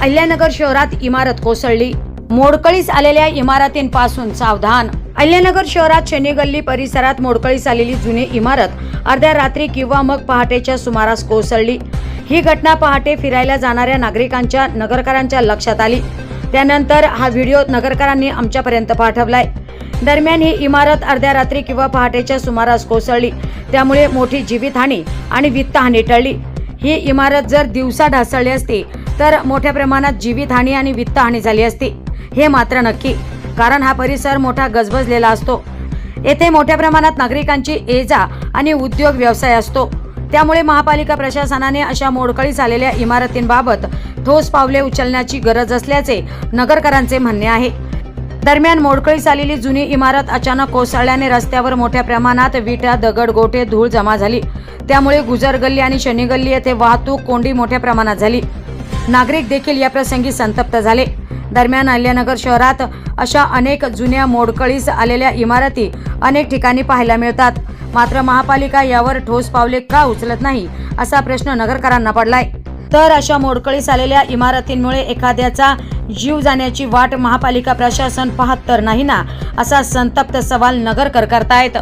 अहिल्यानगर शहरात इमारत कोसळली. मोडकळीस आलेल्या इमारतींपासून सावधान. अहिल्यानगर शहरात शनी गल्ली परिसरात मोडकळीस आलेली जुनी इमारत अर्ध्या रात्री किंवा मग पहाटेच्या सुमारास कोसळली. ही घटना पहाटे फिरायला जाणाऱ्या नागरिकांच्या नगरकरांच्या लक्षात आली. त्यानंतर हा व्हिडिओ नगरकरांनी आमच्यापर्यंत पाठवलाय. दरम्यान ही इमारत अर्ध्या रात्री किंवा पहाटेच्या सुमारास कोसळली. त्यामुळे मोठी जीवितहानी आणि वित्तहानी टळली. ही इमारत जर दिवसा ढासळली असती तर मोठ्या प्रमाणात जीवितहानी आणि वित्तहानी झाली असती. हे मात्र नक्की कारण हा परिसर मोठा गजबजलेला असतो. येथे मोठ्या प्रमाणात नागरिकांची ये जा आणि उद्योग व्यवसाय असतो. त्यामुळे महापालिका प्रशासनाने अशा मोडकळीस आलेल्या इमारतींबाबत ठोस पावले उचलण्याची गरज असल्याचे नगरकरांचे म्हणणे आहे. दरम्यान मोडकळीस आलेली जुनी इमारत अचानक कोसळल्याने रस्त्यावर मोठ्या प्रमाणात विटा दगड गोटे धूळ जमा झाली. त्यामुळे गुजर गल्ली आणि शनी गल्ली येथे वाहतूक कोंडी मोठ्या प्रमाणात झाली. नागरिक देखील या प्रसंगी संतप्त झाले. दरम्यान अहिल्यानगर शहरात अशा अनेक जुन्या मोडकळीस आलेल्या इमारती अनेक ठिकाणी पाहायला मिळतात. मात्र महापालिका यावर ठोस पावले का उचलत नाही असा प्रश्न नगरकरांना पडलाय. तर अशा मोडकळीस आलेल्या इमारतींमुळे एखाद्याचा जीव जाण्याची वाट महापालिका प्रशासन पाहत तर नाही ना असा संतप्त सवाल नगरकर करतायत.